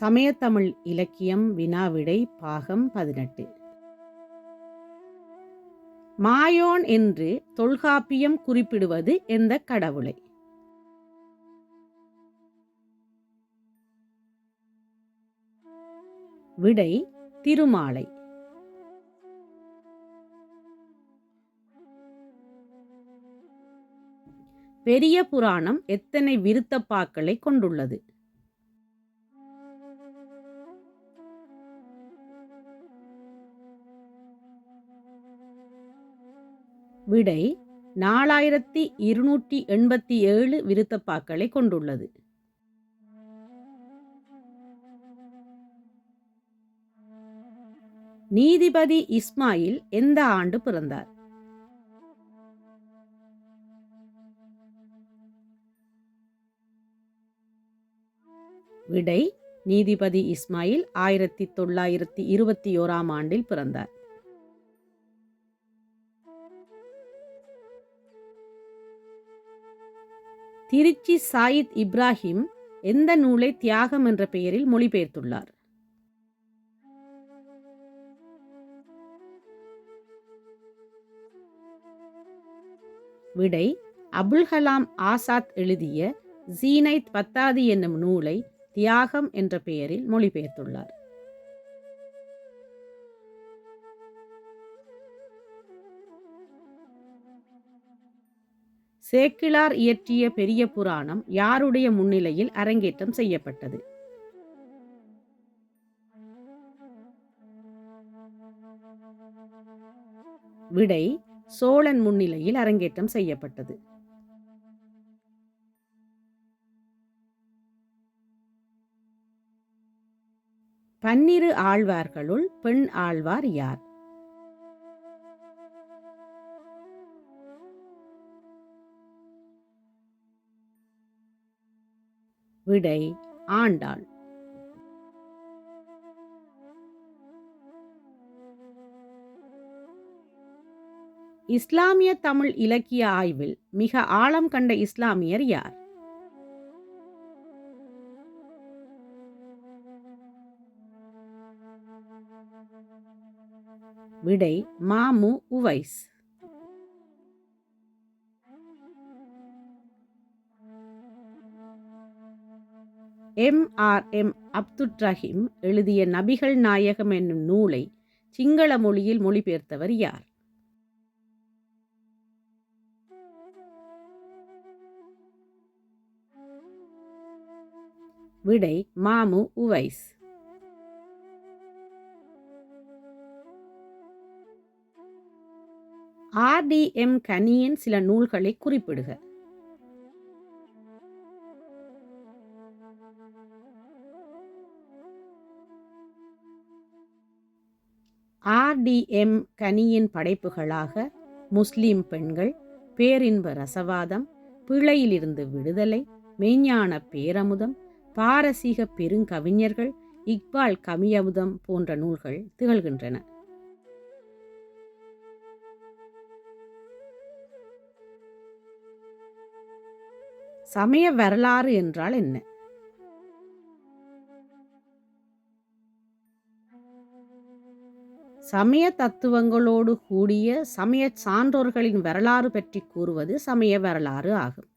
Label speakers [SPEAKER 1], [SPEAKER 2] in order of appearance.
[SPEAKER 1] சமயத்தமிழ் இலக்கியம் வினாவிடை பாகம் பதினெட்டு. மாயோன் என்று தொல்காப்பியம் குறிப்பிடுவது எந்த கடவுளை? விடை திருமாலை. பெரிய புராணம் எத்தனை விருத்தப்பாக்களை கொண்டுள்ளது? விடை நாலாயிரத்தி இருநூற்றி எண்பத்தி ஏழு விருத்தப்பாக்களை கொண்டுள்ளது. நீதிபதி இஸ்மாயில் எந்த ஆண்டு பிறந்தார்? விடை நீதிபதி இஸ்மாயில் ஆயிரத்தி தொள்ளாயிரத்தி இருபத்தி ஓராம் ஆண்டில் பிறந்தார். திருச்சி சாயித் இப்ராஹிம் எந்த நூலை தியாகம் என்ற பெயரில் மொழிபெயர்த்துள்ளார்? விடை அபுல் கலாம் ஆசாத் எழுதிய ஜீனைத் பத்தாதி என்னும் நூலை தியாகம் என்ற பெயரில் மொழிபெயர்த்துள்ளார். சேக்கிழார் இயற்றிய பெரிய புராணம் யாருடைய முன்னிலையில் அரங்கேற்றம் செய்யப்பட்டது? விடை சோழன் முன்னிலையில் அரங்கேற்றம் செய்யப்பட்டது. பன்னிரு ஆழ்வார்களுள் பெண் ஆழ்வார் யார்? விடை ஆண்டாள். இஸ்லாமிய தமிழ் இலக்கிய ஆய்வில் மிக ஆழம் கண்ட இஸ்லாமியர் யார்? விடை Mamu Uvais. M R M Abdur Raheem எழுதிய நபிகள் நாயகம் என்னும் நூலை சிங்கள மொழியில் மொழிபெயர்த்தவர் யார்? விடை மாமு உவைஸ். ஆர்டிஎம் கனியின் சில நூல்களை குறிப்பிடுக. ஆர்டிஎம் கனியின் படைப்புகளாக முஸ்லிம் பெண்கள் பேரின்ப ரசவாதம் பிழையிலிருந்து விடுதலை மெய்ஞான பேரமுதம் பாரசீக பெருங்கவிஞர்கள் இக்பால் கமியமுதம் போன்ற நூல்கள் திகழ்கின்றன. சமய வரலாறு என்றால் என்ன? சமய தத்துவங்களோடு கூடிய சமய சான்றோர்களின் வரலாறு பற்றி கூறுவது சமய வரலாறு ஆகும்.